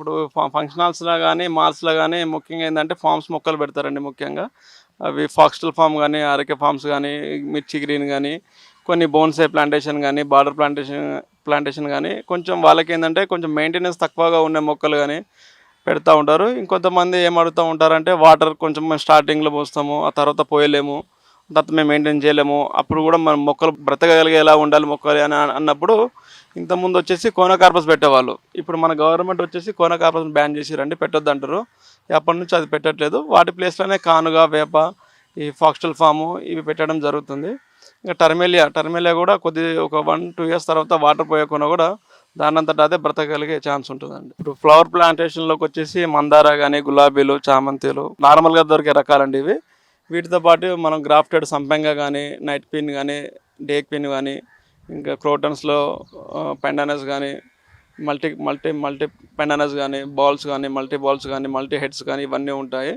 ఇప్పుడు ఫంక్షన్ హాల్స్లో కానీ మాల్స్లో కానీ ముఖ్యంగా ఏంటంటే ఫామ్స్ మొక్కలు పెడతారండి ముఖ్యంగా. అవి ఫాక్స్టల్ ఫామ్ కానీ అరకే ఫామ్స్ కానీ మిర్చి గ్రీన్ కానీ కొన్ని బోన్సే ప్లాంటేషన్ కానీ బార్డర్ ప్లాంటేషన్ ప్లాంటేషన్ కానీ కొంచెం వాళ్ళకి ఏంటంటే కొంచెం మెయింటెనెన్స్ తక్కువగా ఉండే మొక్కలు కానీ పెడతా ఉంటారు. ఇంకొంతమంది ఏం అడుగుతూ ఉంటారంటే వాటర్ కొంచెం స్టార్టింగ్లో పోస్తాము ఆ తర్వాత పోయలేము. తర్వాత మేము మెయింటైన్ చేయలేము. అప్పుడు కూడా మనం మొక్కలు బ్రతకగలిగేలా ఉండాలి మొక్కలు అని అన్నప్పుడు ఇంతకుముందు వచ్చేసి కోనోకార్పస్ పెట్టేవాళ్ళు. ఇప్పుడు మన గవర్నమెంట్ వచ్చేసి కోనోకార్పస్ బ్యాన్ చేసిరండి పెట్టొద్దు అంటారు అప్పటి నుంచి అది పెట్టట్లేదు. వాటి ప్లేస్లోనే కానుగా వేప ఈ ఫాక్స్టల్ ఫాము ఇవి పెట్టడం జరుగుతుంది. ఇంకా టర్మేలియా టర్మేలియా కూడా కొద్ది ఒక వన్ టూ ఇయర్స్ తర్వాత వాటర్ పోయకుండా కూడా దానంతటా అదే బ్రతకగలిగే ఛాన్స్ ఉంటుందండి. ఇప్పుడు ఫ్లవర్ ప్లాంటేషన్లోకి వచ్చేసి మందార కానీ గులాబీలు చామంతిలు నార్మల్గా దొరికే రకాలండి ఇవి. వీటితో పాటు మనం గ్రాఫ్టెడ్ సంపెంగ కానీ నైట్ పిన్ కానీ డేక్ పిన్ కానీ ఇంకా క్రోటన్స్లో పెండానస్ కానీ మల్టీ మల్టీ మల్టీ పెండానస్ కానీ బాల్స్ కానీ మల్టీ బాల్స్ కానీ మల్టీ హెడ్స్ కానీ ఇవన్నీ ఉంటాయి.